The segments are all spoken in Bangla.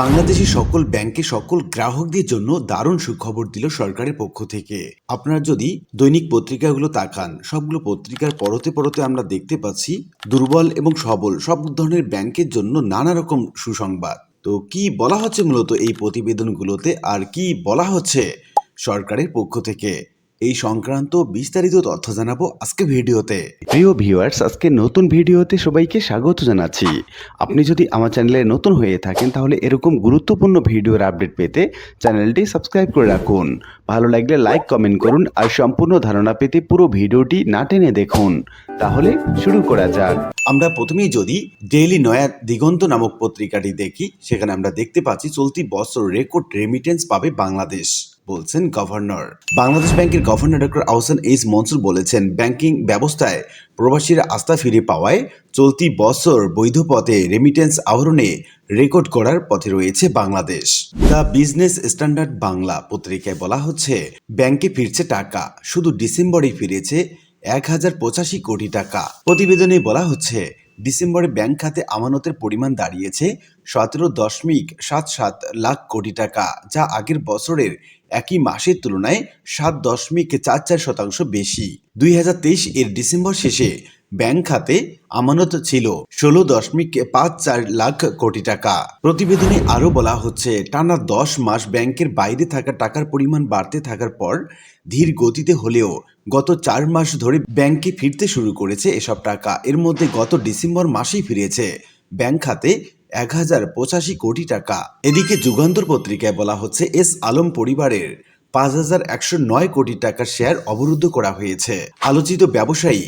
বাংলাদেশের সকল ব্যাংকে সকল গ্রাহকদের জন্য দারুণ সুখবর দিল সরকারের পক্ষ থেকে। আপনারা যদি দৈনিক পত্রিকাগুলো তাকান, সবগুলো পত্রিকার পরতে পরতে আমরা দেখতে পাচ্ছি দুর্বল এবং সবল, সব ধরনের ব্যাংকের জন্য নানা রকম সুসংবাদ। তো কি বলা হচ্ছে মূলত এই প্রতিবেদনগুলোতে আর কি বলা হচ্ছে সরকারের পক্ষ থেকে? এই সংক্রান্ত বিস্তারিত তথ্য জানাব আজকে ভিডিওতে। প্রিয় ভিউয়ার্স আজকে নতুন ভিডিওতে সবাইকে স্বাগত জানাচ্ছি। আপনি যদি আমার চ্যানেলে নতুন হয়ে থাকেন তাহলে এরকম গুরুত্বপূর্ণ ভিডিওর আপডেট পেতে চ্যানেলটি সাবস্ক্রাইব করে রাখুন। ভালো লাগলে লাইক কমেন্ট করুন আর সম্পূর্ণ ধারণা পেতে পুরো ভিডিওটি না টেনে দেখুন। তাহলে শুরু করা যাক। আমরা প্রথমেই যদি ডেইলি নয়া দিগন্ত নামক পত্রিকাটি দেখি সেখানে আমরা দেখতে পাচ্ছি চলতি বছর রেকর্ড রেমিটেন্স পাবে বাংলাদেশ। বলছেন গভর্নর। বাংলাদেশ ব্যাংকের governor doctor Ahsan H Mansur বলেছেন, ব্যাংকিং ব্যবস্থায় প্রবাসীরা আস্থা ফিরে পাওয়ায় চলতি বছর বৈধ পথে রেমিটেন্স আহরণে রেকর্ড করার পথে রয়েছে Bangladesh. The business standard Bangla পত্রিকায় বলা হচ্ছে, ব্যাংকে ফিরছে টাকা, শুধু ডিসেম্বরে ফিরেছে এক হাজার পঁচাশি কোটি টাকা। প্রতিবেদনে বলা হচ্ছে, ডিসেম্বরে ব্যাংক খাতে আমানতের পরিমাণ দাঁড়িয়েছে সতেরো দশমিক সাত সাত লাখ কোটি টাকা, যা আগের বছরের একই মাসের তুলনায় সাত দশমিক চার চার শতাংশ বেশি। দুই হাজার তেইশ এর ডিসেম্বর শেষে ব্যাংক খাতে আমানত ছিল ষোলো দশমিক পাঁচ চার লাখ কোটি টাকা। প্রতিবেদনে আরও বলা হচ্ছে, টানা দশ মাস ব্যাংকের বাইরে থাকা টাকার পরিমাণ বাড়তে থাকার পর ধীর গতিতে হলেও গত চার মাস ধরে ব্যাংকে ফিরতে শুরু করেছে এসব টাকা। এর মধ্যে গত ডিসেম্বর মাসেই ফিরেছে। ব্যাংক খাতে এক হাজার পঁচাশি কোটি টাকা। এদিকে যুগান্তর পত্রিকায় বলা হচ্ছে, এস আলম পরিবারের পাঁচ হাজার একশো নয় কোটি টাকার শেয়ার অবরুদ্ধ করা হয়েছে। আলোচিত ব্যবসায়ী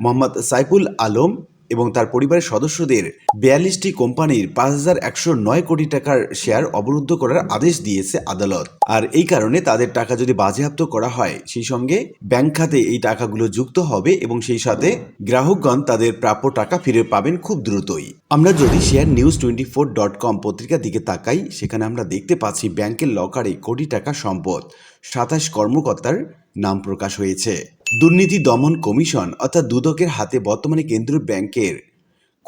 মোহাম্মদ সাইফুল আলম এবং তার পরিবারের সদস্যদের বিয়াল্লিশটি কোম্পানির পাঁচ হাজার একশো নয় কোটি টাকার শেয়ার অবরুদ্ধ করার আদেশ দিয়েছে আদালত। আর এই কারণে তাদের টাকা যদি বাজেয়াপ্ত করা হয়, সেই সঙ্গে ব্যাংক খাতে এই টাকাগুলো যুক্ত হবে এবং সেই সাথে গ্রাহকগণ তাদের প্রাপ্য টাকা ফিরে পাবেন খুব দ্রুতই। আমরা যদি share news twenty four dot com পত্রিকার দিকে তাকাই, সেখানে আমরা দেখতে পাচ্ছি ব্যাংকের লকারে কোটি টাকা সম্পদ। সাতাশ কর্মকর্তার নাম প্রকাশ হয়েছে। দুর্নীতি দমন কমিশন, অর্থাৎ দুদকের হাতে বর্তমানে কেন্দ্রীয় ব্যাংকের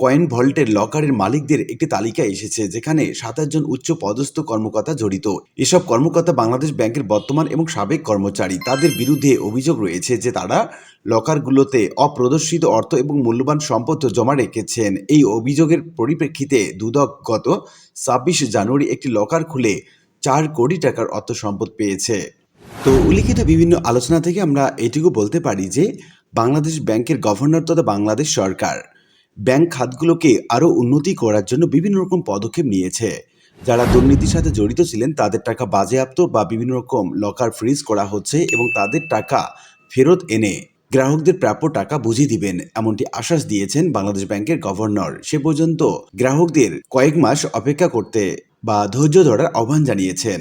কয়েন ভল্টের লকারের মালিকদের একটি তালিকা এসেছে, যেখানে সাতাশ জন উচ্চ পদস্থ কর্মকর্তা জড়িত। এসব কর্মকর্তা বাংলাদেশ ব্যাংকের বর্তমান এবং সাবেক কর্মচারী। তাদের বিরুদ্ধে অভিযোগ রয়েছে যে তারা লকারগুলোতে অপ্রদর্শিত অর্থ এবং মূল্যবান সম্পদ জমা রেখেছেন। এই অভিযোগের পরিপ্রেক্ষিতে দুদক গত ছাব্বিশ জানুয়ারি একটি লকার খুলে চার কোটি টাকার অর্থ সম্পদ পেয়েছে। তো উল্লিখিত বিভিন্ন আলোচনা থেকে আমরা এটুকু বলতে পারি যে, বাংলাদেশ ব্যাংকের গভর্নর তথা বাংলাদেশ সরকার ব্যাংক খাতগুলোকে আরও উন্নতি করার জন্য বিভিন্ন রকম পদক্ষেপ নিয়েছে। যারা দুর্নীতির সাথে জড়িত ছিলেন, তাদের টাকা বাজেয়াপ্ত বা বিভিন্ন রকম লকার ফ্রিজ করা হচ্ছে এবং তাদের টাকা ফেরত এনে গ্রাহকদের প্রাপ্য টাকা বুঝিয়ে দিবেন, এমনটি আশ্বাস দিয়েছেন বাংলাদেশ ব্যাংকের গভর্নর। সে পর্যন্ত গ্রাহকদের কয়েক মাস অপেক্ষা করতে বা ধৈর্য ধরার আহ্বান জানিয়েছেন।